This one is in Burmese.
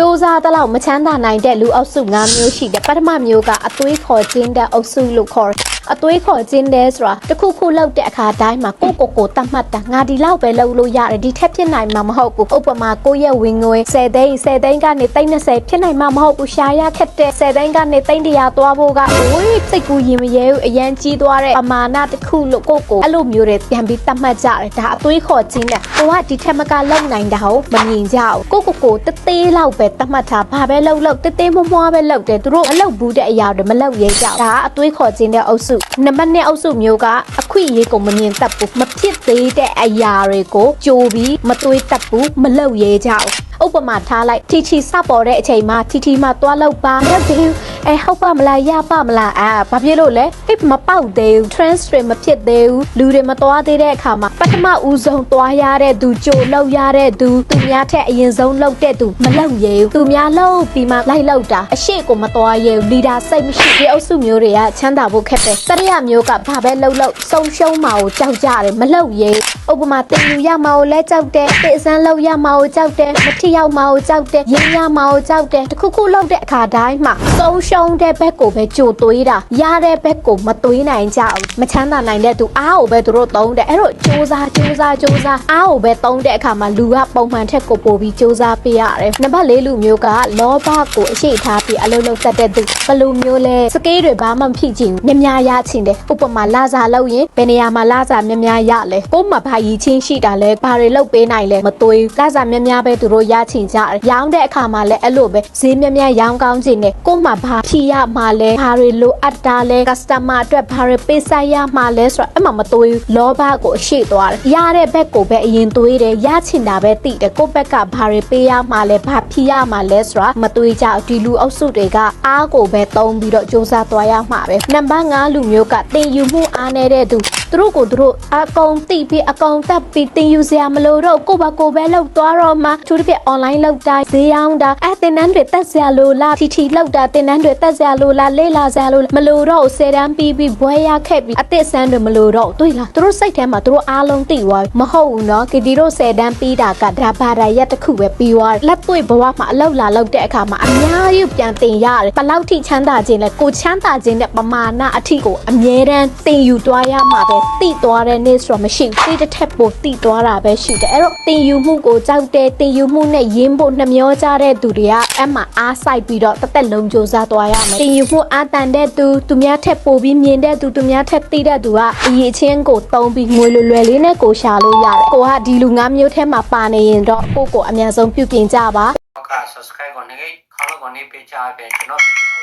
ပြိုးစားသလောက်မချမ်းသာနိုင်တဲ့လူအုပ်စု၅မျိုးရှိတယ်ပထမမျိုးကအသွေးခေါ်ခြင်းတဲ့အုပ်စုလို့ခေါ်တယ်အသွေးခေါ်ခြင်းတဲ့ဆိုတာတစ်ခုခုလောက်တဲ့အခါတိုင်းမှာကိုကိုကိုတတ်မှတ်တာငါဒီလောက်ပဲလုပ်လို့ရတယ်ဒီထက်ဖြစ်နိုင်မှာမဟုတ်ဘူးဥပမာကိုရဲ့ဝင်ငွေ10သိန်း10သိန်းကနေ30ဖြစ်နိုင်မှာမဟုတ်ဘူးရှာရခက်တဲ့10သိန်းကနေ300သွားဖို့ကဝေးစိတ်ကူရင်မရဲဘူးအရန်ကြီးသွားတဲ့ပမာဏတစ်ခုလို့ကိုကိုအဲ့လိုမျိုးတွေပြန်ပြီးတတ်မှတ်ကြတယ်ဒါအသွေးခေါ်ခြင်းတဲ့ကိုကဒီထက်မကလုံနိုင်တာဟုတ်မမြင်ကြဘူးကိုကိုကိုတသေးလောက်ပဲတတ်မှတ်တာဘာပဲလုပ်လို့တသေးမွှားပဲလုပ်တယ်သူတို့မလုပ်ဘူးတဲ့အရာတွေမလုပ်ရဲကြဘူးဒါကအသွေးခေါ်ခြင်းတဲ့အုပ်စုနံပါတ်2အုပ်စုမျိုးကအခွင့်အရေးကိုမမြင်တတ်ဘူးမဖြစ်သေးတဲ့အရာတွေကိုကြိုပြီးမသွေးတတ်ဘူးမလုပ်ရဲကြဘူးဥပမာထားလိုက်ထီထီစပေါ်တဲ့အချိန်မှာထီထီမှသွားလောက်ပါမဟုတ်သေးဘူး အဲဟုတ်ပါမလားရပါမလားအာဘာဖြစ်လို့လဲဟိတ်မပေါက်သေးဘူး transfer မဖြစ်သေးဘူးလူတွေမသွားသေးတဲ့အခါမှာပထမဦးဆုံးသွားရတဲ့သူကြိုလောက်ရတဲ့သူသူများထက်အရင်ဆုံးလောက်တဲ့သူမလောက်ရဲဘူးသူများလောက်ပြီးမှလိုက်လောက်တာအရှိကိုမသွားရဲဘူးလီဒါစိတ်မရှိဒီအုပ်စုမျိုးတွေကချမ်းသာဖို့ခက်တယ်တရရမျိုးကဘာပဲလောက်လောက်စုံရှုံးမှာကိုကြောက်ကြတယ်မလောက်ရဲဘူးဥပမာတင်ယူရမှာကိုလဲကြောက်တယ်တိအစမ်းလောက်ရမှာကိုကြောက်တယ်မထီရောက်မှာကိုကြောက်တယ်ရင်းရမှာကိုကြောက်တယ်တခုခုလောက်တဲ့အခါတိုင်းမှာစုံရှုံးတဲ့ဘက်ကိုပဲကြိုသွေးတာရတဲ့ဘက်ကိုမသွေးနိုင်ကြဘူးမချမ်းသာနိုင်တဲ့သူအားကိုပဲသူတို့သုံးတယ်အဲ့တော့စူးစားစူးစားစူးစားအားကိုပဲသုံးတဲ့အခါမှာလူကပုံမှန်ထက်ကိုပိုပြီးစူးစားပေးရတယ်နံပါတ်၄လူမျိုးကလောဘကိုအရှိထားပြီးအလုံးလုံးတက်တဲ့သူဘယ်လိုမျိုးလဲစကေးတွေဘာမှမဖြစ်ချင်ဘူးမြများရချင်တယ်ဥပမာလာစားလို့ရင်ဘယ်နေရာမှာလာစားမြများရလဲကို့မှာဘာရည်ချင်းရှိတာလဲဘာတွေလုပ်ပေးနိုင်လဲမသွေးလာစားမြများပဲသူတို့ရချင်ကြတယ်ရောင်းတဲ့အခါမှာလည်းအဲ့လိုပဲဈေးမြများရောင်းကောင်းချင်တယ်ကို့မှာဘာဖြီရမှာလဲဘာတွေလိုအပ်တာလဲ customer အတွက်ဘာတွေပေးဆိုင်ရမှာလဲဆိုတော့အဲ့မှာမသွေးဘူးလောဘကိုအရှိသွားတယ်ရတဲ့ဘက်ကိုပဲအရင်သွေးတယ်ရချင်တာပဲသိတယ်ကို့ဘက်ကဘာတွေပေးရမှာလဲဘာဖြီရမှာလဲဆိုတာမသွေးကြဘူးဒီလူအုပ်စုတွေကအားကိုပဲသုံးပြီးတော့စူးစမ်းသွားရမှာပဲနံပါတ်5လူမျိုးကတင်ယူမှုအားနေတဲ့သူသူတို့ကိုသူတို့အကုန်တိပြီးအကုန်တက်ပြီးတင်ယူစရာမလိုတော့ကိုယ့်ဘာကိုယ်ပဲလောက်သွားတော့မှသူတို့ပြ online လောက်တိုင်းဈေးအောင်တာအဲတင်တန်းတွေတက်စရာလိုလားထီထီလောက်တာတင်တန်းတွေတက်စရာလိုလားလေးလာစရာလိုလားမလိုတော့ဆယ်တန်းပြီးပြီးဘွဲရခဲ့ပြီးအသစ်ဆန်းတွေမလိုတော့တွေ့လားသူတို့စိတ်ထဲမှာသူတို့အားလုံးသိသွားပြီမဟုတ်ဘူးနော်ကီတီတို့ဆယ်တန်းပြီးတာကဒါဘာသာရက်တစ်ခုပဲပြီးသွားတယ်လက်တွေ့ဘဝမှာအလောက်လာလောက်တဲ့အခါမှာအများကြီးပြန်တင်ရတယ်ဘယ်လောက်ထိချမ်းသာခြင်းလဲကိုချမ်းသာခြင်းတဲ့ပမာဏအထိကိုအမြဲတမ်းတင်ယူသွားရမှာပဲတိသွားတဲ့နေ့ဆိုတော့မရှိဘူးတိတစ်ထက်ပိုတိသွားတာပဲရှိတယ်အဲ့တော့တင်ယူမှုကိုကြောက်တဲ့တင်ယူမှုနဲ့ရင်းဖို့နှမျောကြတဲ့သူတွေကအဲ့မှာအားဆိုင်ပြီးတော့တစ်သက်လုံးကြိုးစားသွားရမယ်တင်ယူမှုအားတန်တဲ့သူသူများထက်ပိုပြီးမြင်တဲ့သူသူများထက်သိတဲ့သူကအရေးချင်းကိုတုံးပြီးငွေလွယ်လွယ်လေးနဲ့ကိုရှာလို့ရတယ်ကိုကဒီလူငါးမျိုးထဲမှာပါနေရင်တော့ကိုကိုအများဆုံးပြုပြင်ကြပါတော့က subscribe ကိုနေခေါင်းကိုနေပေးချပေးကျွန်တော်ဗီဒီယို